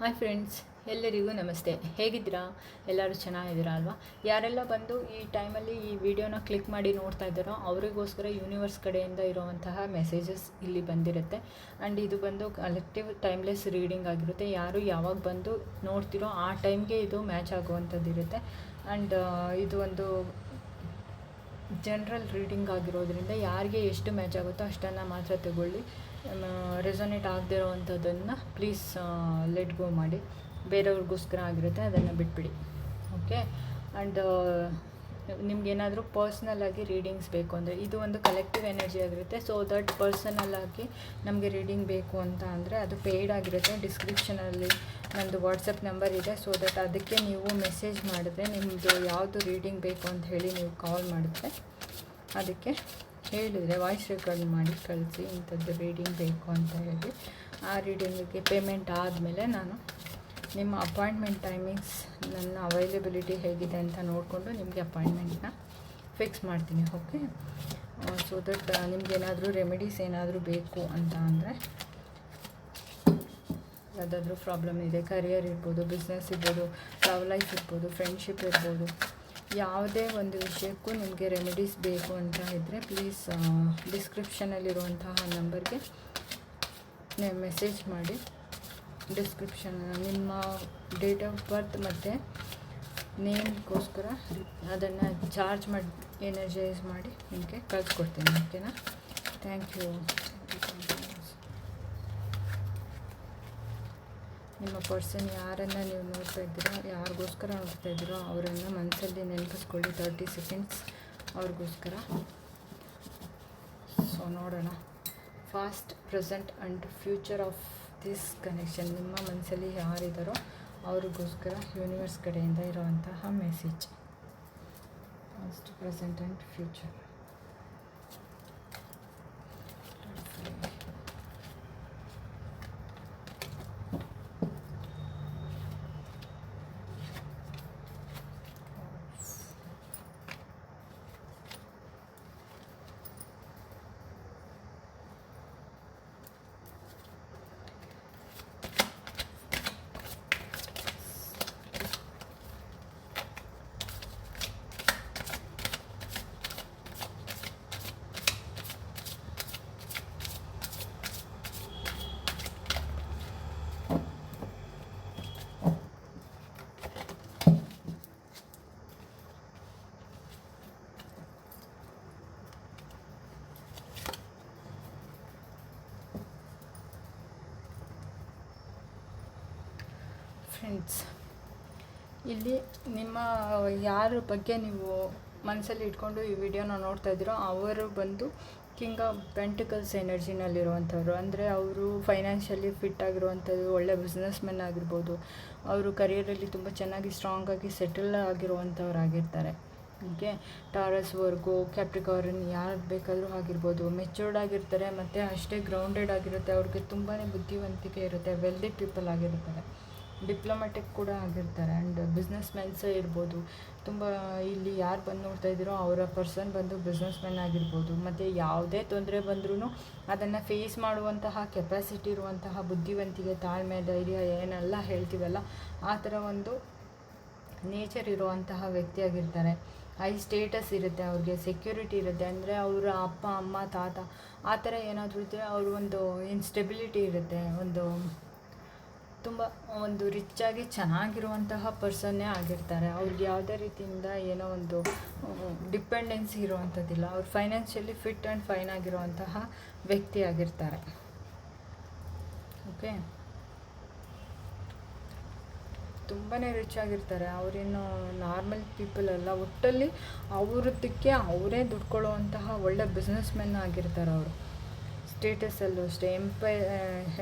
Hi friends ಎಲ್ಲರಿಗೂ ನಮಸ್ತೆ. ಹೇಗಿದ್ದೀರಾ? ಎಲ್ಲರೂ ಚೆನ್ನಾಗಿದ್ದೀರಾ ಅಲ್ವಾ? ಯಾರೆಲ್ಲ ಬಂದು ಈ ಟೈಮಲ್ಲಿ ಈ ವಿಡಿಯೋನ ಕ್ಲಿಕ್ ಮಾಡಿ ನೋಡ್ತಾ ಇದ್ದಾರೋ, ಅವರಿಗೋಸ್ಕರ ಯೂನಿವರ್ಸ್ ಕಡೆಯಿಂದ ಇರುವಂತಹ ಮೆಸೇಜಸ್ ಇಲ್ಲಿ ಬಂದಿರುತ್ತೆ. ಆ್ಯಂಡ್ ಇದು ಬಂದು ಕಲೆಕ್ಟಿವ್ ಟೈಮ್ಲೆಸ್ ರೀಡಿಂಗ್ ಆಗಿರುತ್ತೆ. ಯಾರು ಯಾವಾಗ ಬಂದು ನೋಡ್ತಿರೋ ಆ ಟೈಮ್ಗೆ ಇದು ಮ್ಯಾಚ್ ಆಗುವಂಥದ್ದು ಇರುತ್ತೆ. ಆ್ಯಂಡ್ ಇದು ಒಂದು ಜನರಲ್ ರೀಡಿಂಗ್ ಆಗಿರೋದ್ರಿಂದ ಯಾರಿಗೆ ಎಷ್ಟು ಮ್ಯಾಚ್ ಆಗುತ್ತೋ ಅಷ್ಟನ್ನು ಮಾತ್ರ ತಗೊಳ್ಳಿ. ರೆಸೊನೇಟ್ ಆಗದಿರೋವಂಥದ್ದನ್ನು ಪ್ಲೀಸ್ ಲೆಟ್ ಗೋ ಮಾಡಿ. ಬೇರೆಯವ್ರಿಗೋಸ್ಕರ ಆಗಿರುತ್ತೆ, ಅದನ್ನು ಬಿಟ್ಬಿಡಿ. ಓಕೆ ಆ್ಯಂಡ್ ನಿಮ್ಗೇನಾದರೂ ಪರ್ಸ್ನಲ್ ಆಗಿ ರೀಡಿಂಗ್ಸ್ ಬೇಕು ಅಂದರೆ, ಇದು ಒಂದು ಕಲೆಕ್ಟಿವ್ ಎನರ್ಜಿ ಆಗಿರುತ್ತೆ. ಸೊ ದಟ್ ಪರ್ಸನಲ್ ಆಗಿ ನಮಗೆ ರೀಡಿಂಗ್ ಬೇಕು ಅಂತ ಅಂದರೆ, ಅದು ಪೇಯ್ಡ್ ಆಗಿರುತ್ತೆ. ಡಿಸ್ಕ್ರಿಪ್ಷನಲ್ಲಿ ನಂದು ವಾಟ್ಸಪ್ ನಂಬರ್ ಇದೆ. ಸೊ ದಟ್ ಅದಕ್ಕೆ ನೀವು ಮೆಸೇಜ್ ಮಾಡಿದ್ರೆ ನಿಮ್ಮದು ಯಾವುದು ರೀಡಿಂಗ್ ಬೇಕು ಅಂತ ಹೇಳಿ ನೀವು ಕಾಲ್ ಮಾಡಿದ್ರೆ, ಅದಕ್ಕೆ ಹೇಳಿದರೆ ವಾಯ್ಸ್ ರೆಕಾರ್ಡ್ ಮಾಡಿ ಕಳಿಸಿ ಇಂಥದ್ದು ರೀಡಿಂಗ್ ಬೇಕು ಅಂತ ಹೇಳಿ ಆ ರೀಡಿಂಗಿಗೆ ಪೇಮೆಂಟ್ ಆದಮೇಲೆ ನಾನು ನಿಮ್ಮ ಅಪಾಯಿಂಟ್ಮೆಂಟ್ ಟೈಮಿಂಗ್ಸ್ ನನ್ನ ಅವೈಲಬಿಲಿಟಿ ಹೇಗಿದೆ ಅಂತ ನೋಡಿಕೊಂಡು ನಿಮಗೆ ಅಪಾಯಿಂಟ್ಮೆಂಟ್ನ ಫಿಕ್ಸ್ ಮಾಡ್ತೀನಿ ಓಕೆ ಸೊ ದಟ್ ನಿಮ್ಗೇನಾದರೂ ರೆಮಿಡೀಸ್ ಏನಾದರೂ ಬೇಕು ಅಂತ ಅಂದರೆ ಯಾವುದಾದ್ರೂ ಪ್ರಾಬ್ಲಮ್ ಇದೆ ಕರಿಯರ್ ಇರ್ಬೋದು ಬಿಸ್ನೆಸ್ ಇರ್ಬೋದು ಲವ್ ಲೈಫ್ ಇರ್ಬೋದು ಫ್ರೆಂಡ್ಶಿಪ್ ಇರ್ಬೋದು ಯಾವುದೇ ಒಂದು ವಿಷಯಕ್ಕೂ ನಿಮಗೆ ರೆಮಿಡೀಸ್ ಬೇಕು ಅಂತ ಇದ್ದರೆ ಪ್ಲೀಸ್ ಡಿಸ್ಕ್ರಿಪ್ಷನಲ್ಲಿರುವಂತಹ ನಂಬರ್ಗೆ ಮೆಸೇಜ್ ಮಾಡಿ. ಡಿಸ್ಕ್ರಿಪ್ಷನ್ ನಿಮ್ಮ ಡೇಟ್ ಆಫ್ ಬರ್ತ್ ಮತ್ತು ನೇಮ್ಗೋಸ್ಕರ ಅದನ್ನು ಚಾರ್ಜ್ ಮಾಡಿ ಎನರ್ಜೈಸ್ ಮಾಡಿ ನಿಮಗೆ ಕಳಿಸ್ಕೊಡ್ತೀನಿ ಓಕೆನಾ ಥ್ಯಾಂಕ್ ಯು ನಿಮ್ಮ ಪರ್ಸನ್ ಯಾರನ್ನು ನೀವು ನೋಡ್ತಾ ಇದ್ದೀರೋ, ಯಾರಿಗೋಸ್ಕರ ನೋಡ್ತಾ ಇದ್ದೀರೋ, ಅವರನ್ನು ಮನಸ್ಸಲ್ಲಿ ನೆನಪಿಸ್ಕೊಳ್ಳಿ. ತರ್ಟಿ ಸೆಕೆಂಡ್ಸ್ ಅವ್ರಿಗೋಸ್ಕರ. ಸೊ ನೋಡೋಣ. Past present and future of this connection ನಿಮ್ಮ ಮನಸ್ಸಲ್ಲಿ ಯಾರಿದ್ದಾರೋ ಅವ್ರಿಗೋಸ್ಕರ ಯೂನಿವರ್ಸ್ ಕಡೆಯಿಂದ ಇರುವಂತಹ message past present and future friends ಇಲ್ಲಿ ನಿಮ್ಮ ಯಾರ ಬಗ್ಗೆ ನೀವು ಮನಸ್ಸಲ್ಲಿ ಇಟ್ಕೊಂಡು ಈ ವಿಡಿಯೋನ ನೋಡ್ತಾ ಇದ್ದೀರೋ ಅವರು ಬಂದು ಕಿಂಗ್ ಆಫ್ ಪೆಂಟಿಕಲ್ಸ್ ಎನರ್ಜಿನಲ್ಲಿರುವಂಥವ್ರು ಅಂದರೆ ಅವರು ಫೈನಾನ್ಷಿಯಲಿ ಫಿಟ್ ಆಗಿರುವಂಥದ್ದು, ಒಳ್ಳೆ ಬಿಸ್ನೆಸ್ ಮೆನ್ ಆಗಿರ್ಬೋದು. ಅವರು ಕರಿಯರಲ್ಲಿ ತುಂಬ ಚೆನ್ನಾಗಿ ಸ್ಟ್ರಾಂಗ್ ಆಗಿ ಸೆಟಲ್ ಆಗಿರುವಂಥವ್ರು ಆಗಿರ್ತಾರೆ ಓಕೆ ಟಾರಸ್ ವರ್ಗು ಕ್ಯಾಪ್ರಿಕಾರನ್ ಯಾರು ಬೇಕಾದರೂ ಆಗಿರ್ಬೋದು. ಮೆಚೂರ್ಡ್ ಆಗಿರ್ತಾರೆ, ಮತ್ತು ಅಷ್ಟೇ ಗ್ರೌಂಡೆಡ್ ಆಗಿರುತ್ತೆ. ಅವ್ರಿಗೆ ತುಂಬಾ ಬುದ್ಧಿವಂತಿಕೆ ಇರುತ್ತೆ. ವೆಲ್ದಿ ಪೀಪಲ್ ಆಗಿರ್ತಾರೆ. ಡಿಪ್ಲೊಮ್ಯಾಟಿಕ್ ಕೂಡ ಆಗಿರ್ತಾರೆ ಆ್ಯಂಡ್ ಬಿಸ್ನೆಸ್ ಮೆನ್ಸೇ ಇರ್ಬೋದು. ತುಂಬ ಇಲ್ಲಿ ಯಾರು ಬಂದು ನೋಡ್ತಾ ಇದ್ದೀರೋ ಅವರ ಪರ್ಸನ್ ಬಂದು ಬಿಸ್ನೆಸ್ ಮೆನ್ ಆಗಿರ್ಬೋದು. ಮತ್ತು ಯಾವುದೇ ತೊಂದರೆ ಬಂದ್ರೂ ಅದನ್ನು ಫೇಸ್ ಮಾಡುವಂತಹ ಕೆಪಾಸಿಟಿ ಇರುವಂತಹ ಬುದ್ಧಿವಂತಿಕೆ, ತಾಳ್ಮೆ, ಧೈರ್ಯ ಏನೆಲ್ಲ ಹೇಳ್ತೀವಲ್ಲ, ಆ ಥರ ಒಂದು ನೇಚರ್ ಇರುವಂತಹ ವ್ಯಕ್ತಿಯಾಗಿರ್ತಾರೆ ಹೈ ಸ್ಟೇಟಸ್ ಇರುತ್ತೆ ಅವ್ರಿಗೆ ಸೆಕ್ಯೂರಿಟಿ ಇರುತ್ತೆ. ಅಂದರೆ ಅವರ ಅಪ್ಪ, ಅಮ್ಮ, ತಾತ, ಆ ಥರ ಏನಾದರೂ ಇದ್ದರೆ ಅವರು ಒಂದು ಇನ್ಸ್ಟೆಬಿಲಿಟಿ ಇರುತ್ತೆ, ಒಂದು ತುಂಬ ಒಂದು ರಿಚ್ಚಾಗಿ ಚೆನ್ನಾಗಿರುವಂತಹ ಪರ್ಸನ್ನೇ ಆಗಿರ್ತಾರೆ. ಅವ್ರಿಗೆ ಯಾವುದೇ ರೀತಿಯಿಂದ ಏನೋ ಒಂದು ಡಿಪೆಂಡೆನ್ಸಿ ಇರುವಂಥದ್ದಿಲ್ಲ. ಅವ್ರು ಫೈನಾನ್ಷಿಯಲಿ ಫಿಟ್ ಆ್ಯಂಡ್ ಫೈನ್ ಆಗಿರುವಂತಹ ವ್ಯಕ್ತಿ ಆಗಿರ್ತಾರೆ. ಓಕೆ ತುಂಬಾ ರಿಚ್ ಆಗಿರ್ತಾರೆ. ಅವರೇನು ನಾರ್ಮಲ್ ಪೀಪಲ್ ಅಲ್ಲ. ಒಟ್ಟಲ್ಲಿ ಅವ್ರದ್ದಕ್ಕೆ ಅವರೇ ದುಡ್ಕೊಳ್ಳುವಂತಹ ಒಳ್ಳೆ ಬಿಸ್ನೆಸ್ ಮೆನ್ ಆಗಿರ್ತಾರೆ ಅವರು. ಸ್ಟೇಟಸಲ್ಲೂ ಅಷ್ಟೇ ಎಂಪೈ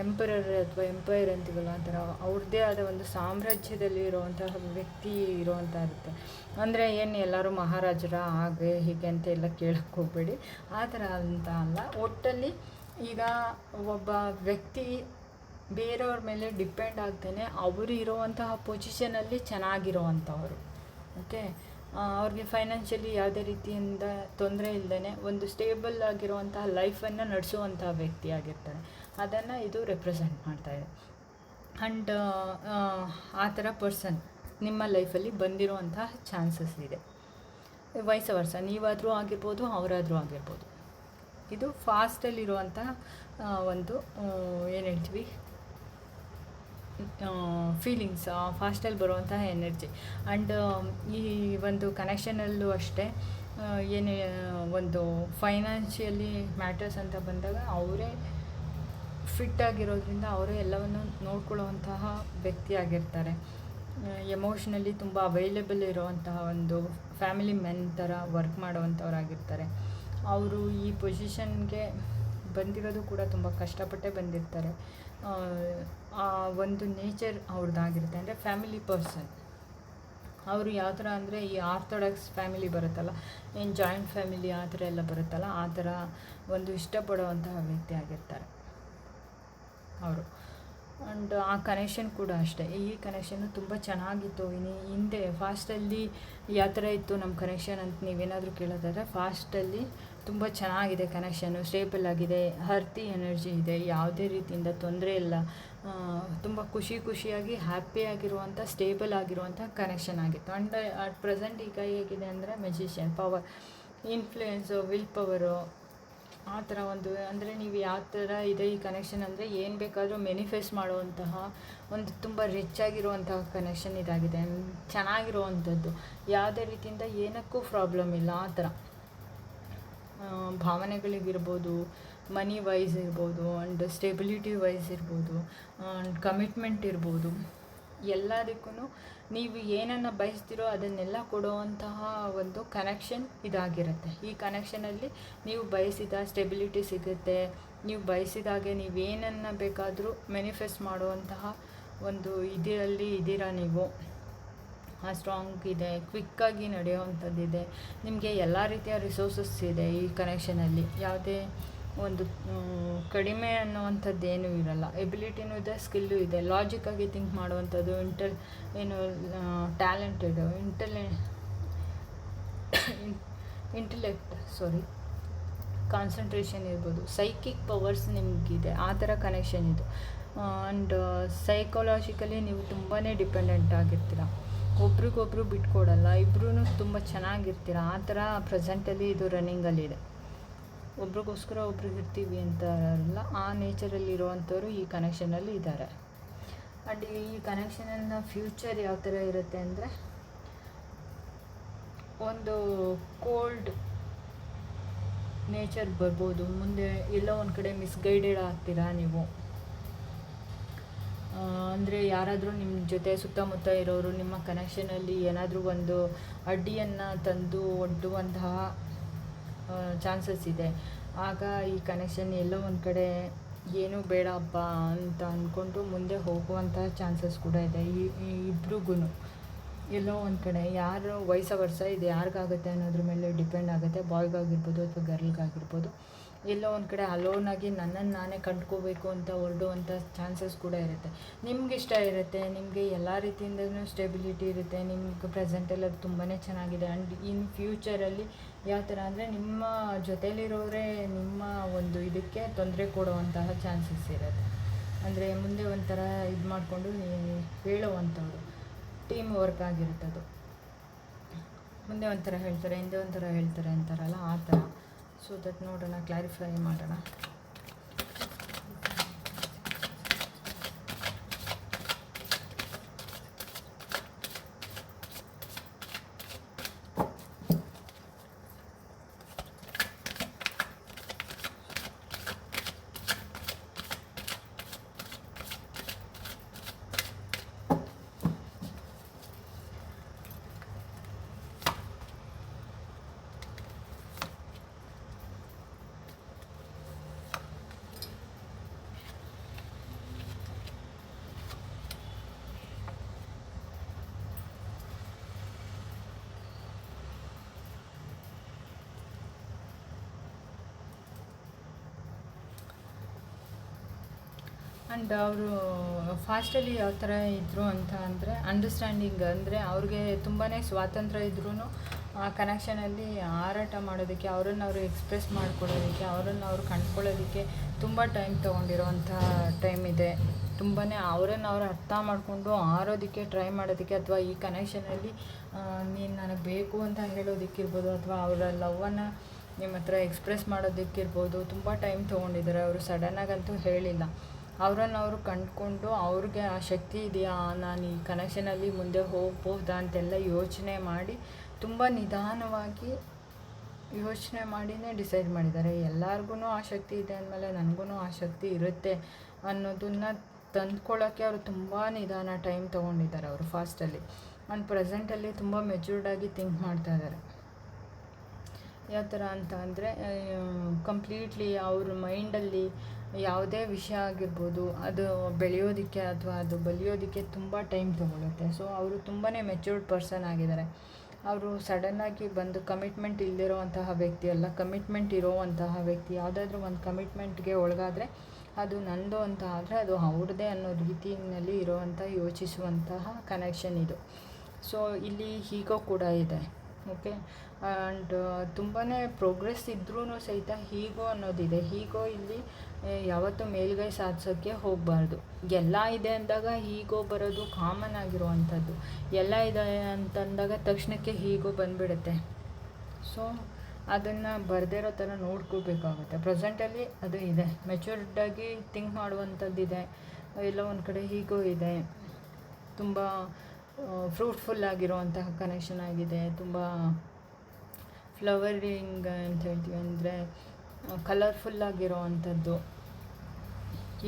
ಎಂಪರರ್ ಅಥವಾ ಎಂಪೈರ್ ಅಂತೀವಲ್ಲ ಆ ಥರ, ಅವ್ರದ್ದೇ ಆದ ಒಂದು ಸಾಮ್ರಾಜ್ಯದಲ್ಲಿ ಇರುವಂತಹ ವ್ಯಕ್ತಿ ಇರುವಂಥ ಇರುತ್ತೆ. ಅಂದರೆ ಏನು, ಎಲ್ಲರೂ ಮಹಾರಾಜರ ಹಾಗೆ ಹೀಗೆ ಅಂತ ಎಲ್ಲ ಕೇಳಕ್ಕೆ ಹೋಗಬೇಡಿ. ಆ ಥರ ಅಂತ ಅಲ್ಲ. ಒಟ್ಟಲ್ಲಿ ಈಗ ಒಬ್ಬ ವ್ಯಕ್ತಿ ಬೇರೆಯವ್ರ ಮೇಲೆ ಡಿಪೆಂಡ್ ಆಗ್ತಾನೆ, ಅವರು ಇರುವಂತಹ ಪೊಸಿಷನಲ್ಲಿ ಚೆನ್ನಾಗಿರುವಂಥವ್ರು. ಓಕೆ ಅವ್ರಿಗೆ ಫೈನಾನ್ಷಿಯಲಿ ಯಾವುದೇ ರೀತಿಯಿಂದ ತೊಂದರೆ ಇಲ್ಲದೇ ಒಂದು ಸ್ಟೇಬಲ್ ಆಗಿರುವಂತಹ ಲೈಫನ್ನು ನಡೆಸುವಂತಹ ವ್ಯಕ್ತಿ ಆಗಿರ್ತಾರೆ ಅದನ್ನು ಇದು ರೆಪ್ರೆಸೆಂಟ್ ಮಾಡ್ತಾ ಇದೆ. ಆ್ಯಂಡ್ ಆ ಥರ ಪರ್ಸನ್ ನಿಮ್ಮ ಲೈಫಲ್ಲಿ ಬಂದಿರುವಂತಹ ಚಾನ್ಸಸ್ ಇದೆ. ವಯಸ್ಸ ವರ್ಷ ನೀವಾದರೂ ಆಗಿರ್ಬೋದು, ಅವರಾದರೂ ಆಗಿರ್ಬೋದು. ಇದು ಫಾಸ್ಟಲ್ಲಿರುವಂತಹ ಒಂದು ಏನು ಹೇಳ್ತೀವಿ? ಫೀಲಿಂಗ್ಸ್ ಫಾಸ್ಟಲ್ಲಿ ಬರುವಂತಹ ಎನರ್ಜಿ ಆ್ಯಂಡ್ ಈ ಒಂದು ಕನೆಕ್ಷನಲ್ಲೂ ಅಷ್ಟೇ ಏನೇ, ಒಂದು ಫೈನಾನ್ಷಿಯಲಿ ಮ್ಯಾಟರ್ಸ್ ಅಂತ ಬಂದಾಗ ಅವರೇ ಫಿಟ್ ಆಗಿರೋದ್ರಿಂದ ಅವರೇ ಎಲ್ಲವನ್ನು ನೋಡ್ಕೊಳ್ಳುವಂತಹ ವ್ಯಕ್ತಿ ಆಗಿರ್ತಾರೆ. ಎಮೋಷ್ನಲಿ ತುಂಬ ಅವೈಲೇಬಲ್ ಇರುವಂತಹ ಒಂದು ಫ್ಯಾಮಿಲಿ ಮೆನ್ ಥರ ವರ್ಕ್ ಮಾಡುವಂಥವ್ರಾಗಿರ್ತಾರೆ. ಅವರು ಈ ಪೊಸಿಷನ್ಗೆ ಬಂದಿರೋದು ಕೂಡ ತುಂಬ ಕಷ್ಟಪಟ್ಟೆ ಬಂದಿರ್ತಾರೆ. ಒಂದು ನೇಚರ್ ಅವ್ರದ್ದಾಗಿರುತ್ತೆ ಅಂದರೆ ಫ್ಯಾಮಿಲಿ ಪರ್ಸನ್ ಅವರು ಯಾವ ಥರ ಅಂದರೆ ಈ ಆರ್ಥೋಡಾಕ್ಸ್ ಫ್ಯಾಮಿಲಿ ಬರುತ್ತಲ್ಲ, ಏನು ಜಾಯಿಂಟ್ ಫ್ಯಾಮಿಲಿ ಆ ಥರ ಎಲ್ಲ ಬರುತ್ತಲ್ಲ, ಆ ಥರ ಒಂದು ಇಷ್ಟಪಡುವಂತಹ ವ್ಯಕ್ತಿ ಆಗಿರ್ತಾರೆ ಅವರು. ಆ್ಯಂಡ್ ಆ ಕನೆಕ್ಷನ್ ಕೂಡ ಅಷ್ಟೇ. ಈ ಕನೆಕ್ಷನ್ನು ತುಂಬ ಚೆನ್ನಾಗಿತ್ತು. ಇನ್ನು ಹಿಂದೆ ಫಾಸ್ಟಲ್ಲಿ ಯಾವ ಥರ ಇತ್ತು ನಮ್ಮ ಕನೆಕ್ಷನ್ ಅಂತ ನೀವೇನಾದರೂ ಕೇಳೋದಾದರೆ ಫಾಸ್ಟಲ್ಲಿ ತುಂಬ ಚೆನ್ನಾಗಿದೆ ಕನೆಕ್ಷನ್ನು ಸ್ಟೇಬಲ್ ಆಗಿದೆ. ಹರ್ತಿ ಎನರ್ಜಿ ಇದೆ. ಯಾವುದೇ ರೀತಿಯಿಂದ ತೊಂದರೆ ಇಲ್ಲ. ತುಂಬ ಖುಷಿ ಖುಷಿಯಾಗಿ ಹ್ಯಾಪಿಯಾಗಿರುವಂಥ ಸ್ಟೇಬಲ್ ಆಗಿರುವಂಥ ಕನೆಕ್ಷನ್ ಆಗಿತ್ತು. ಆ್ಯಂಡ್ ಅಟ್ ಪ್ರೆಸೆಂಟ್ ಈಗ ಹೇಗಿದೆ ಅಂದರೆ magician power influence will power ಆ ಥರ ಒಂದು, ಅಂದರೆ ನೀವು ಯಾವ ಥರ ಇದೆ ಈ ಕನೆಕ್ಷನ್ ಅಂದರೆ ಏನು ಬೇಕಾದರೂ ಮೆನಿಫೆಸ್ಟ್ ಮಾಡುವಂತಹ ಒಂದು ತುಂಬ ರಿಚ್ ಆಗಿರುವಂತಹ ಕನೆಕ್ಷನ್ ಇದಾಗಿದೆ. ಚೆನ್ನಾಗಿರುವಂಥದ್ದು. ಯಾವುದೇ ರೀತಿಯಿಂದ ಏನಕ್ಕೂ ಪ್ರಾಬ್ಲಮ್ ಇಲ್ಲ, ಆ ಥರ. ಭಾವನೆಗಳಿಗಿರ್ಬೋದು ಮನಿ ವೈಸ್ ಇರ್ಬೋದು ಆ್ಯಂಡ್ ಸ್ಟೆಬಿಲಿಟಿ ವೈಸ್ ಇರ್ಬೋದು ಆ್ಯಂಡ್ ಕಮಿಟ್ಮೆಂಟ್ ಇರ್ಬೋದು ಎಲ್ಲದಕ್ಕೂ ನೀವು ಏನನ್ನು ಬಯಸ್ತೀರೋ ಅದನ್ನೆಲ್ಲ ಕೊಡುವಂತಹ ಒಂದು ಕನೆಕ್ಷನ್ ಇದಾಗಿರುತ್ತೆ. ಈ ಕನೆಕ್ಷನಲ್ಲಿ ನೀವು ಬಯಸಿದ ಸ್ಟೆಬಿಲಿಟಿ ಸಿಗುತ್ತೆ. ನೀವು ಬಯಸಿದಾಗೆ ನೀವೇನನ್ನು ಬೇಕಾದರೂ ಮೆನಿಫೆಸ್ಟ್ ಮಾಡುವಂತಹ ಒಂದು ಇದರಲ್ಲಿ ಇದ್ದೀರಾ ನೀವು. ಆ ಸ್ಟ್ರಾಂಗ್ ಇದೆ ಕ್ವಿಕ್ಕಾಗಿ ನಡೆಯುವಂಥದ್ದಿದೆ. ನಿಮಗೆ ಎಲ್ಲ ರೀತಿಯ ರಿಸೋರ್ಸಸ್ ಇದೆ ಈ ಕನೆಕ್ಷನಲ್ಲಿ ಯಾವುದೇ ಒಂದು ಕಡಿಮೆ ಅನ್ನುವಂಥದ್ದು ಏನೂ ಇರಲ್ಲ ಎಬಿಲಿಟಿನೂ ಇದೆ ಸ್ಕಿಲ್ಲು ಇದೆ. ಲಾಜಿಕ್ಕಾಗಿ ಥಿಂಕ್ ಮಾಡುವಂಥದ್ದು ಇಂಟಲ್ ಏನು ಟ್ಯಾಲೆಂಟೆಡ್ ಇಂಟೆಲಿ ಇಂಟೆಲೆಕ್ಟ್ ಸಾರಿ ಕಾನ್ಸಂಟ್ರೇಷನ್ ಇರ್ಬೋದು. ಸೈಕಿಕ್ ಪವರ್ಸ್ ನಿಮಗಿದೆ. ಆ ಥರ ಕನೆಕ್ಷನ್ ಇದು. ಆ್ಯಂಡ್ ಸೈಕಾಲಜಿಕಲಿ ನೀವು ತುಂಬಾ ಡಿಪೆಂಡೆಂಟ್ ಆಗಿರ್ತೀರ. ಒಬ್ರಿಗೊಬ್ರು ಬಿಟ್ಕೊಡಲ್ಲ. ಇಬ್ಬರೂ ತುಂಬ ಚೆನ್ನಾಗಿರ್ತೀರ. ಆ ಥರ ಪ್ರೆಸೆಂಟಲ್ಲಿ ಇದು ರನ್ನಿಂಗಲ್ಲಿದೆ ಒಬ್ರಿಗೋಸ್ಕರ ಒಬ್ರಿಗೆ ಇರ್ತೀವಿ ಅಂತ ಅಲ್ಲ ಆ ನೇಚರಲ್ಲಿ ಇರುವಂಥವ್ರು ಈ ಕನೆಕ್ಷನಲ್ಲಿ ಇದ್ದಾರೆ. ಆ್ಯಂಡ್ ಈ ಕನೆಕ್ಷನನ್ನು ಫ್ಯೂಚರ್ ಯಾವ ಥರ ಇರುತ್ತೆ ಅಂದರೆ, ಒಂದು ಕೋಲ್ಡ್ ನೇಚರ್ ಬರ್ಬೋದು. ಮುಂದೆ ಎಲ್ಲೋ ಒಂದು ಕಡೆ ಮಿಸ್ಗೈಡೆಡ್ ಆಗ್ತೀರಾ ನೀವು? ಅಂದರೆ ಯಾರಾದರೂ ನಿಮ್ಮ ಜೊತೆ ಸುತ್ತಮುತ್ತ ಇರೋರು, ನಿಮ್ಮ ಕನೆಕ್ಷನಲ್ಲಿ ಏನಾದರೂ ಒಂದು ಅಡ್ಡಿಯನ್ನು ತಂದು ಒಡ್ಡುವಂತಹ ಚಾನ್ಸಸ್ ಇದೆ. ಆಗ ಈ ಕನೆಕ್ಷನ್ ಎಲ್ಲೋ ಒಂದು ಕಡೆ ಏನೂ ಬೇಡಪ್ಪ ಅಂತ ಅಂದ್ಕೊಂಡು ಮುಂದೆ ಹೋಗುವಂಥ ಚಾನ್ಸಸ್ ಕೂಡ ಇದೆ. ಈ ಇಬ್ರಿಗೂ ಎಲ್ಲೋ ಒಂದು ಕಡೆ ಯಾರು ವಯಸ್ಸ ವರ್ಷ ಇದು ಯಾರಿಗಾಗುತ್ತೆ ಅನ್ನೋದ್ರ ಮೇಲೆ ಡಿಪೆಂಡ್ ಆಗುತ್ತೆ. ಬಾಯ್ಗಾಗಿರ್ಬೋದು ಅಥವಾ ಗರ್ಲ್ಗಾಗಿರ್ಬೋದು ಎಲ್ಲೋ ಒಂದು ಕಡೆ ಅಲೋನಾಗಿ ನನ್ನನ್ನು ನಾನೇ ಕಂಡ್ಕೋಬೇಕು ಅಂತ ಹೊರಡುವಂಥ ಚಾನ್ಸಸ್ ಕೂಡ ಇರುತ್ತೆ. ನಿಮ್ಗೆ ಇಷ್ಟ ಇರುತ್ತೆ, ನಿಮಗೆ ಎಲ್ಲ ರೀತಿಯಿಂದನೂ ಸ್ಟೆಬಿಲಿಟಿ ಇರುತ್ತೆ, ನಿಮ್ಗೆ ಅದು ತುಂಬಾ ಚೆನ್ನಾಗಿದೆ. ಆ್ಯಂಡ್ ಇನ್ ಫ್ಯೂಚರಲ್ಲಿ ಯಾವ ಥರ ಅಂದರೆ ನಿಮ್ಮ ಜೊತೆಯಲ್ಲಿರೋರೆ ನಿಮ್ಮ ಒಂದು ಇದಕ್ಕೆ ತೊಂದರೆ ಕೊಡುವಂತಹ ಚಾನ್ಸಸ್ ಇರುತ್ತೆ. ಅಂದರೆ ಮುಂದೆ ಒಂಥರ ಇದು ಮಾಡಿಕೊಂಡು ಹೇಳುವಂಥವ್ರು ಟೀಮ್ ವರ್ಕ್ ಆಗಿರುತ್ತದು ಮುಂದೆ ಒಂಥರ ಹೇಳ್ತಾರೆ, ಹಿಂದೆ ಒಂಥರ ಹೇಳ್ತಾರೆ ಅಂತಾರಲ್ಲ, ಆ ಥರ. ಸೊ ದಟ್ ನೋಡೋಣ ಕ್ಲಾರಿಫೈ ಮಾಡೋಣ. ಆ್ಯಂಡ್ ಅವರು ಫಾಸ್ಟಲ್ಲಿ ಯಾವ ಥರ ಇದ್ದರು ಅಂತ ಅಂದರೆ ಅಂಡರ್ಸ್ಟ್ಯಾಂಡಿಂಗ್ ಅಂದರೆ ಅವ್ರಿಗೆ ತುಂಬಾ ಸ್ವಾತಂತ್ರ್ಯ ಇದ್ರೂ ಆ ಕನೆಕ್ಷನಲ್ಲಿ ಹಾರಾಟ ಮಾಡೋದಕ್ಕೆ, ಅವರನ್ನು ಅವರು ಎಕ್ಸ್ಪ್ರೆಸ್ ಮಾಡ್ಕೊಳ್ಳೋದಕ್ಕೆ, ಅವರನ್ನು ಅವರು ಕಂಡ್ಕೊಳ್ಳೋದಕ್ಕೆ ತುಂಬ ಟೈಮ್ ತೊಗೊಂಡಿರೋವಂಥ ಟೈಮ್ ಇದೆ. ತುಂಬಾ ಅವರನ್ನು ಅವರು ಅರ್ಥ ಮಾಡಿಕೊಂಡು ಆರೋದಕ್ಕೆ ಟ್ರೈ ಮಾಡೋದಕ್ಕೆ ಅಥವಾ ಈ ಕನೆಕ್ಷನಲ್ಲಿ ನೀನು ನನಗೆ ಬೇಕು ಅಂತ ಹೇಳೋದಕ್ಕಿರ್ಬೋದು ಅಥವಾ ಅವರ ಲವ್ವನ್ನು ನಿಮ್ಮ ಹತ್ರ ಎಕ್ಸ್ಪ್ರೆಸ್ ಮಾಡೋದಕ್ಕಿರ್ಬೋದು, ತುಂಬ ಟೈಮ್ ತೊಗೊಂಡಿದ್ದಾರೆ. ಅವರು ಸಡನ್ನಾಗಂತೂ ಹೇಳಿಲ್ಲ. ಅವರನ್ನು ಅವರು ಕಂಡುಕೊಂಡು ಅವ್ರಿಗೆ ಆ ಶಕ್ತಿ ಇದೆಯಾ? ನಾನು ಈ ಕನೆಕ್ಷನಲ್ಲಿ ಮುಂದೆ ಹೋಗ್ಬೋದಾ ಅಂತೆಲ್ಲ ಯೋಚನೆ ಮಾಡಿ ತುಂಬ ನಿಧಾನವಾಗಿ ಯೋಚನೆ ಮಾಡಿನೇ ಡಿಸೈಡ್ ಮಾಡಿದ್ದಾರೆ. ಎಲ್ಲರಿಗೂ ಆ ಶಕ್ತಿ ಇದೆ ಅಂದಮೇಲೆ ನನಗೂ ಆ ಶಕ್ತಿ ಇರುತ್ತೆ ಅನ್ನೋದನ್ನು ತಂದ್ಕೊಳ್ಳೋಕ್ಕೆ ಅವರು ತುಂಬ ನಿಧಾನ ಟೈಮ್ ತೊಗೊಂಡಿದ್ದಾರೆ ಅವರು ಫಾಸ್ಟಲ್ಲಿ ಆ್ಯಂಡ್ ಪ್ರೆಸೆಂಟಲ್ಲಿ ತುಂಬ ಆಗಿ ಥಿಂಕ್ ಮಾಡ್ತಾ ಇದ್ದಾರೆ. ಯಾವ ಥರ ಅಂತ ಅಂದರೆ ಕಂಪ್ಲೀಟ್ಲಿ ಅವ್ರ ಮೈಂಡಲ್ಲಿ ಯಾವುದೇ ವಿಷಯ ಆಗಿರ್ಬೋದು, ಅದು ಬೆಳೆಯೋದಕ್ಕೆ ಅಥವಾ ಅದು ಬಲಿಯೋದಕ್ಕೆ ತುಂಬ ಟೈಮ್ ತೊಗೊಳುತ್ತೆ. ಸೊ ಅವರು ತುಂಬಾ ಮೆಚೂರ್ಡ್ ಪರ್ಸನ್ ಆಗಿದ್ದಾರೆ. ಅವರು ಸಡನ್ನಾಗಿ ಬಂದು ಕಮಿಟ್ಮೆಂಟ್ ಇಲ್ಲದಿರೋವಂತಹ ವ್ಯಕ್ತಿ ಅಲ್ಲ ಕಮಿಟ್ಮೆಂಟ್ ಇರೋವಂತಹ ವ್ಯಕ್ತಿ, ಯಾವುದಾದ್ರೂ ಒಂದು ಕಮಿಟ್ಮೆಂಟ್ಗೆ ಒಳಗಾದರೆ ಅದು ನಂದು ಅಂತ ಆದರೆ ಅದು ಅವ್ರದ್ದೇ ಅನ್ನೋ ರೀತಿಯಲ್ಲಿ ಇರೋವಂಥ ಯೋಚಿಸುವಂತಹ ಕನೆಕ್ಷನ್ ಇದು. ಸೊ ಇಲ್ಲಿ ಹೀಗೋ ಕೂಡ ಇದೆ. ಓಕೆ? ಆ್ಯಂಡ್ ತುಂಬಾ ಪ್ರೋಗ್ರೆಸ್ ಇದ್ರೂ ಸಹಿತ ಹೀಗೋ ಅನ್ನೋದಿದೆ. ಹೀಗೋ ಇಲ್ಲಿ ಯಾವತ್ತೂ ಮೇಲ್ಗೈ ಸಾಧಿಸೋಕ್ಕೆ ಹೋಗಬಾರ್ದು. ಎಲ್ಲ ಇದೆ ಅಂದಾಗ ಹೀಗೋ ಬರೋದು ಕಾಮನ್ ಆಗಿರುವಂಥದ್ದು. ಎಲ್ಲ ಇದೆ ಅಂತಂದಾಗ ತಕ್ಷಣಕ್ಕೆ ಹೀಗೋ ಬಂದುಬಿಡುತ್ತೆ. ಸೊ ಅದನ್ನು ಬರ್ದಿರೋ ಥರ ನೋಡ್ಕೋಬೇಕಾಗುತ್ತೆ. ಪ್ರೆಸೆಂಟಲ್ಲಿ ಅದು ಇದೆ. ಮೆಚೂರ್ಡಾಗಿ ಥಿಂಕ್ ಮಾಡುವಂಥದ್ದಿದೆ. ಎಲ್ಲ ಒಂದು ಕಡೆ ಹೀಗೋ ಇದೆ. ತುಂಬ ಫ್ರೂಟ್ಫುಲ್ ಆಗಿರುವಂತಹ ಕನೆಕ್ಷನ್ ಆಗಿದೆ. ತುಂಬ ಫ್ಲವರಿಂಗ್ ಅಂತ ಹೇಳ್ತೀವಿ ಅಂದರೆ ಕಲರ್ಫುಲ್ ಆಗಿರೋ ಅಂಥದ್ದು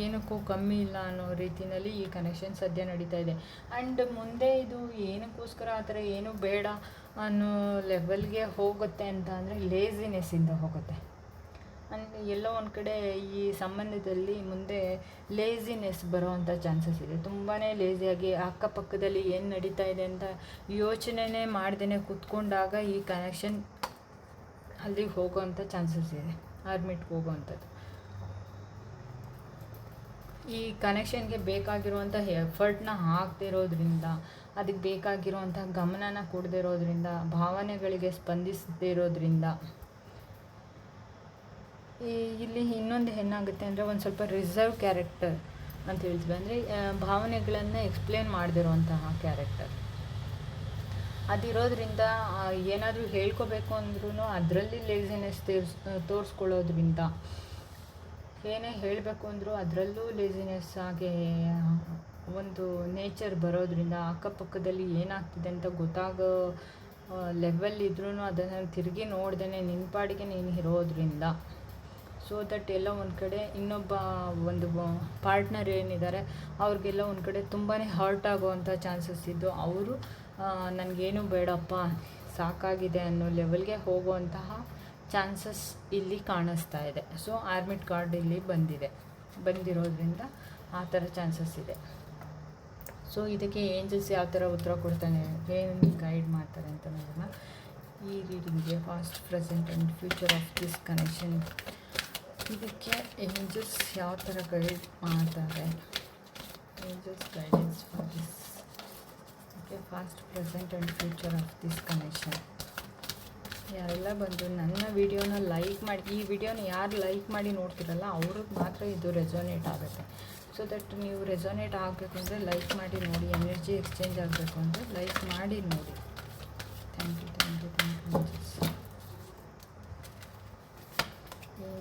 ಏನಕ್ಕೂ ಕಮ್ಮಿ ಇಲ್ಲ ಅನ್ನೋ ರೀತಿಯಲ್ಲಿ ಈ ಕನೆಕ್ಷನ್ ಸದ್ಯ ನಡೀತಾ ಇದೆ. ಆ್ಯಂಡ್ ಮುಂದೆ ಇದು ಏನಕ್ಕೋಸ್ಕರ ಆ ಥರ ಏನು ಬೇಡ ಅನ್ನೋ ಲೆವೆಲ್ಗೆ ಹೋಗುತ್ತೆ ಅಂತ ಅಂದರೆ ಲೇಸಿನೆಸ್ಸಿಂದ ಹೋಗುತ್ತೆ. ಆ್ಯಂಡ್ ಎಲ್ಲೋ ಒಂದು ಕಡೆ ಈ ಸಂಬಂಧದಲ್ಲಿ ಮುಂದೆ ಲೇಸಿನೆಸ್ ಬರೋವಂಥ ಚಾನ್ಸಸ್ ಇದೆ. ತುಂಬಾ ಲೇಸಿಯಾಗಿ ಅಕ್ಕಪಕ್ಕದಲ್ಲಿ ಏನು ನಡೀತಾ ಇದೆ ಅಂತ ಯೋಚನೆನೇ ಮಾಡ್ದೇ ಕೂತ್ಕೊಂಡಾಗ ಈ ಕನೆಕ್ಷನ್ ಅಲ್ಲಿಗೆ ಹೋಗೋವಂಥ ಚಾನ್ಸಸ್ ಇದೆ. ಆರ್ಮಿಟ್ಗೆ ಹೋಗೋವಂಥದ್ದು. ಈ ಕನೆಕ್ಷನ್ಗೆ ಬೇಕಾಗಿರುವಂಥ ಎಫರ್ಟ್ನ ಹಾಕ್ತಿರೋದ್ರಿಂದ ಅದಕ್ಕೆ ಬೇಕಾಗಿರುವಂಥ ಗಮನನ ಕೊಡದೇ ಇರೋದ್ರಿಂದ, ಭಾವನೆಗಳಿಗೆ ಸ್ಪಂದಿಸದೇ ಇರೋದ್ರಿಂದ ಈ ಇಲ್ಲಿ ಇನ್ನೊಂದು ಏನಾಗುತ್ತೆ ಅಂದರೆ ಒಂದು ಸ್ವಲ್ಪ ರಿಸರ್ವ್ ಕ್ಯಾರೆಕ್ಟರ್ ಅಂತ ಹೇಳ್ತೀವಿ. ಅಂದರೆ ಭಾವನೆಗಳನ್ನು ಎಕ್ಸ್ಪ್ಲೇನ್ ಮಾಡದಿರುವಂತಹ ಕ್ಯಾರೆಕ್ಟರ್ ಅದಿರೋದ್ರಿಂದ ಏನಾದರೂ ಹೇಳ್ಕೋಬೇಕು ಅಂದ್ರೂ ಅದರಲ್ಲಿ ಲೇಸಿನೆಸ್ ತೇರ್ಸ್ ತೋರಿಸ್ಕೊಳ್ಳೋದ್ರಿಂದ ಏನೇ ಹೇಳಬೇಕು ಅಂದರೂ ಅದರಲ್ಲೂ ಲೇಸಿನೆಸ್ ಆಗಿ ಒಂದು ನೇಚರ್ ಬರೋದ್ರಿಂದ ಅಕ್ಕಪಕ್ಕದಲ್ಲಿ ಏನಾಗ್ತಿದೆ ಅಂತ ಗೊತ್ತಾಗೋ ಲೆವೆಲ್ ಇದ್ರೂ ಅದನ್ನು ತಿರುಗಿ ನೋಡ್ದೇ ನಿನ್ನ ಪಾಡಿಗೆ ನೀನು ಇರೋದ್ರಿಂದ ಸೊ ದಟ್ ಎಲ್ಲ ಒಂದು ಕಡೆ ಇನ್ನೊಬ್ಬ ಒಂದು ಪಾರ್ಟ್ನರ್ ಏನಿದ್ದಾರೆ ಅವ್ರಿಗೆಲ್ಲ ಒಂದು ಕಡೆ ತುಂಬಾ ಹರ್ಟ್ ಆಗುವಂಥ ಚಾನ್ಸಸ್ ಇದ್ದು ಅವರು ನನಗೇನು ಬೇಡಪ್ಪ, ಸಾಕಾಗಿದೆ ಅನ್ನೋ ಲೆವೆಲ್ಗೆ ಹೋಗುವಂತಹ ಚಾನ್ಸಸ್ ಇಲ್ಲಿ ಕಾಣಿಸ್ತಾ ಇದೆ. ಸೊ ಆರ್ಮಿಟ್ ಕಾರ್ಡ್ ಇಲ್ಲಿ ಬಂದಿದೆ. ಬಂದಿರೋದ್ರಿಂದ ಆ ಥರ ಚಾನ್ಸಸ್ ಇದೆ. ಸೊ ಇದಕ್ಕೆ ಏಂಜಲ್ಸ್ ಯಾವ ಥರ ಉತ್ತರ ಕೊಡ್ತಾನೆ, ಏನು ಗೈಡ್ ಮಾಡ್ತಾರೆ ಅಂತ ನೋಡೋಣ. ಈ ರೀಡಿಂಗ್ಗೆ past present and future of this connection ಇದಕ್ಕೆ ಏಂಜಲ್ಸ್ ಯಾವ ಥರ ಗೈಡ್ ಮಾಡ್ತಾರೆ? Angels guidance for this okay past present and future of this connection ಯಾರೆಲ್ಲ ಬಂದು ನನ್ನ ವಿಡಿಯೋನ ಲೈಕ್ ಮಾಡಿ, ಈ ವಿಡಿಯೋನ ಯಾರು ಲೈಕ್ ಮಾಡಿ ನೋಡ್ತಿರಲ್ಲ ಅವ್ರಿಗೆ ಮಾತ್ರ ಇದು ರೆಸೋನೇಟ್ ಆಗುತ್ತೆ. ಸೊ ದಟ್ ನೀವು ರೆಸೋನೇಟ್ ಆಗಬೇಕು ಅಂದರೆ ಲೈಕ್ ಮಾಡಿ ನೋಡಿ ಎನರ್ಜಿ ಎಕ್ಸ್ಚೇಂಜ್ ಆಗಬೇಕು ಅಂದರೆ ಲೈಕ್ ಮಾಡಿ ನೋಡಿ. Thank you thank you thank you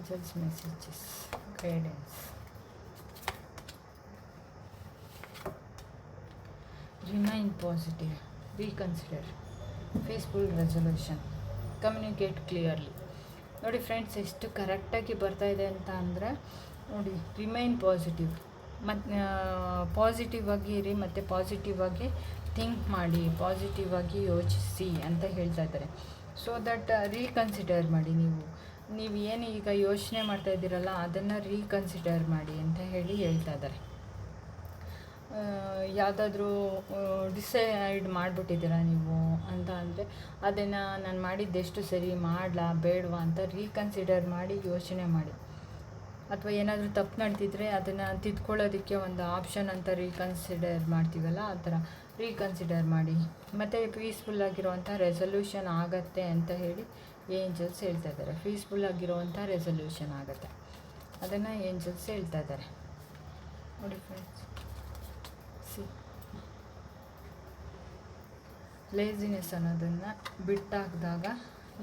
angels messages guidance remain positive reconsider faithful resolution communicate clearly ನೋಡಿ ಫ್ರೆಂಡ್ಸ್ ಎಷ್ಟು ಕರೆಕ್ಟಾಗಿ ಬರ್ತಾ ಇದೆ ಅಂತ ಅಂದರೆ, ನೋಡಿ ರಿಮೈನ್ ಪಾಸಿಟಿವ್ ಮತ್ತು ಪಾಸಿಟಿವ್ ಆಗಿ ಇರಿ, ಮತ್ತು ಪಾಸಿಟಿವ್ ಆಗಿ ಥಿಂಕ್ ಮಾಡಿ ಪಾಸಿಟಿವ್ ಆಗಿ ಯೋಚಿಸಿ ಅಂತ ಹೇಳ್ತಾ ಇದ್ದಾರೆ. ಸೊ ದಟ್ ರೀಕನ್ಸಿಡರ್ ಮಾಡಿ ನೀವು. ನೀವು ಏನು ಈಗ ಯೋಚನೆ ಮಾಡ್ತಾ ಇದ್ದೀರಲ್ಲ, ಅದನ್ನು ರೀಕನ್ಸಿಡರ್ ಮಾಡಿ ಅಂತ ಹೇಳಿ ಹೇಳ್ತಾ ಇದ್ದಾರೆ. ಯಾವುದಾದ್ರೂ ಡಿಸೈಡ್ ಮಾಡಿಬಿಟ್ಟಿದ್ದೀರಾ ನೀವು ಅಂತ ಅಂದರೆ, ಅದನ್ನು ನಾನು ಮಾಡಿದ್ದೆಷ್ಟು ಸರಿ ಮಾಡಲಾ, ಬೇಡವಾ ಅಂತ ರೀಕನ್ಸಿಡರ್ ಮಾಡಿ ಯೋಚನೆ ಮಾಡಿ. ಅಥವಾ ಏನಾದರೂ ತಪ್ಪು ನಡೆದಿದ್ದರೆ ಅದನ್ನು ತಿದ್ಕೊಳ್ಳೋದಕ್ಕೆ ಒಂದು ಆಪ್ಷನ್ ಅಂತ ರೀಕನ್ಸಿಡರ್ ಮಾಡ್ತೀವಲ್ಲ, ಆ ಥರ. ರೀಕನ್ಸಿಡರ್ ಮಾಡಿ. ಮತ್ತು ಪೀಸ್ಫುಲ್ ಆಗಿರುವಂಥ ರೆಸೊಲ್ಯೂಷನ್ ಆಗತ್ತೆ ಅಂತ ಹೇಳಿ ಏಂಜಲ್ಸ್ ಹೇಳ್ತಾ ಇದ್ದಾರೆ. ಪೀಸ್ಫುಲ್ ಆಗಿರುವಂಥ ರೆಸೊಲ್ಯೂಷನ್ ಆಗುತ್ತೆ. ಅದನ್ನು ಏಂಜಲ್ಸ್ ಹೇಳ್ತಾ ಇದ್ದಾರೆ. ನೋಡಿ ಫ್ರೆಂಡ್ಸ್ ಸಿ ಲೇಸಿನೆಸ್ ಅನ್ನೋದನ್ನು ಬಿಟ್ಟಾಕಿದಾಗ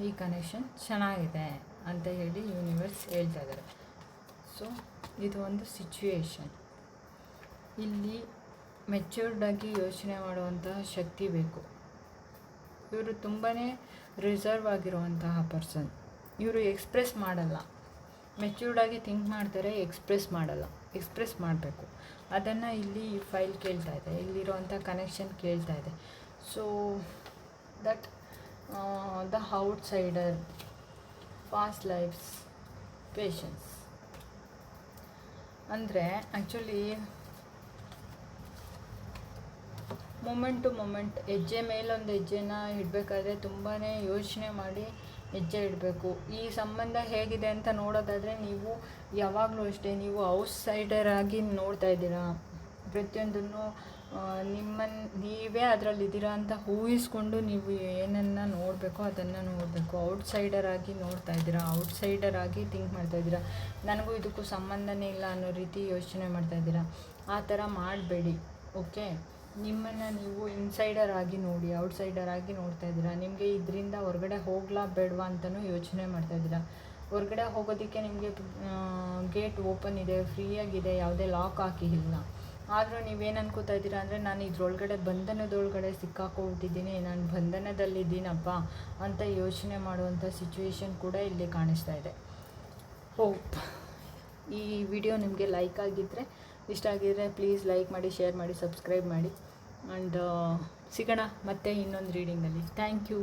ಈ ಕನೆಕ್ಷನ್ ಚೆನ್ನಾಗಿದೆ ಅಂತ ಹೇಳಿ ಯೂನಿವರ್ಸ್ ಹೇಳ್ತಾ ಇದ್ದಾರೆ. ಸೊ ಇದು ಒಂದು ಸಿಚುವೇಶನ್ ಇಲ್ಲಿ ಮೆಚ್ಯೂರ್ಡಾಗಿ ಯೋಚನೆ ಮಾಡುವಂತಹ ಶಕ್ತಿ ಬೇಕು. ಇವರು ತುಂಬಾ ರಿಸರ್ವ್ ಆಗಿರುವಂತಹ ಪರ್ಸನ್. ಇವರು ಎಕ್ಸ್ಪ್ರೆಸ್ ಮಾಡಲ್ಲ. ಮೆಚ್ಯೂರ್ಡಾಗಿ ಥಿಂಕ್ ಮಾಡ್ತಾರೆ, ಎಕ್ಸ್ಪ್ರೆಸ್ ಮಾಡಲ್ಲ, ಎಕ್ಸ್ಪ್ರೆಸ್ ಮಾಡಬೇಕು. ಅದನ್ನು ಇಲ್ಲಿ ಫೈಲ್ ಕೇಳ್ತಾ ಇದೆ ಇಲ್ಲಿರುವಂಥ ಕನೆಕ್ಷನ್ ಕೇಳ್ತಾ ಇದೆ. So that the outsider past lives patience ಅಂದರೆ ಆ್ಯಕ್ಚುಲಿ ಮೂಮೆಂಟ್ ಟು ಮೂಮೆಂಟ್ ಹೆಜ್ಜೆ ಮೇಲೊಂದು ಹೆಜ್ಜೆನ ಇಡಬೇಕಾದ್ರೆ ತುಂಬಾ ಯೋಚನೆ ಮಾಡಿ ಹೆಜ್ಜೆ ಇಡಬೇಕು. ಈ ಸಂಬಂಧ ಹೇಗಿದೆ ಅಂತ ನೋಡೋದಾದರೆ ನೀವು ಯಾವಾಗಲೂ ಅಷ್ಟೇ, ನೀವು ಔಟ್ಸೈಡರ್ ಆಗಿ ನೋಡ್ತಾ ಇದ್ದೀರಾ. ಪ್ರತಿಯೊಂದನ್ನು ನಿಮ್ಮನ್ನು ನೀವೇ ಅದರಲ್ಲಿದ್ದೀರಾ ಅಂತ ಊಹಿಸ್ಕೊಂಡು ನೀವು ಏನನ್ನು ನೋಡಬೇಕೋ ಅದನ್ನು ನೋಡಬೇಕು. ಔಟ್ಸೈಡರ್ ಆಗಿ ನೋಡ್ತಾ ಇದ್ದೀರಾ ಔಟ್ಸೈಡರ್ ಆಗಿ ಥಿಂಕ್ ಮಾಡ್ತಾ ಇದ್ದೀರಾ. ನನಗೂ ಇದಕ್ಕೂ ಸಂಬಂಧನೇ ಇಲ್ಲ ಅನ್ನೋ ರೀತಿ ಯೋಚನೆ ಮಾಡ್ತಾ ಇದ್ದೀರಾ. ಆ ಥರ ಮಾಡಬೇಡಿ ಓಕೆ ನಿಮ್ಮನ್ನು ನೀವು ಇನ್ಸೈಡರ್ ಆಗಿ ನೋಡಿ ಔಟ್ಸೈಡರ್ ಆಗಿ ನೋಡ್ತಾ ಇದ್ದೀರಾ? ನಿಮಗೆ ಇದರಿಂದ ಹೊರಗಡೆ ಹೋಗ್ಲಾ ಬೇಡವಾ ಅಂತಲೂ ಯೋಚನೆ ಮಾಡ್ತಾ ಇದ್ದೀರಾ? ಹೊರಗಡೆ ಹೋಗೋದಕ್ಕೆ ನಿಮಗೆ ಗೇಟ್ ಓಪನ್ ಇದೆ ಫ್ರೀಯಾಗಿದೆ ಯಾವುದೇ ಲಾಕ್ ಹಾಕಿ ಇಲ್ಲ. ಆದರೂ ನೀವೇನು ಅನ್ಕೋತಾ ಇದ್ದೀರಾ ಅಂದರೆ, ನಾನು ಇದ್ರೊಳಗಡೆ ಬಂಧನದೊಳಗಡೆ ಸಿಕ್ಕಾಕೊಬಿಟ್ಟಿದ್ದೀನಿ ನಾನು ಬಂಧನದಲ್ಲಿದ್ದೀನಪ್ಪ ಅಂತ ಯೋಚನೆ ಮಾಡುವಂಥ ಸಿಚುವೇಶನ್ ಕೂಡ ಇಲ್ಲಿ ಕಾಣಿಸ್ತಾ ಇದೆ. ಹೋಪ್ ಈ ವಿಡಿಯೋ ನಿಮಗೆ ಲೈಕ್ ಆಗಿದ್ದರೆ ಇಷ್ಟ ಆಗಿದ್ದರೆ ಪ್ಲೀಸ್ ಲೈಕ್ ಮಾಡಿ ಶೇರ್ ಮಾಡಿ ಸಬ್ಸ್ಕ್ರೈಬ್ ಮಾಡಿ. ಆ್ಯಂಡ್ ಸಿಗೋಣ ಮತ್ತೆ ಇನ್ನೊಂದು ರೀಡಿಂಗಲ್ಲಿ ಥ್ಯಾಂಕ್ ಯು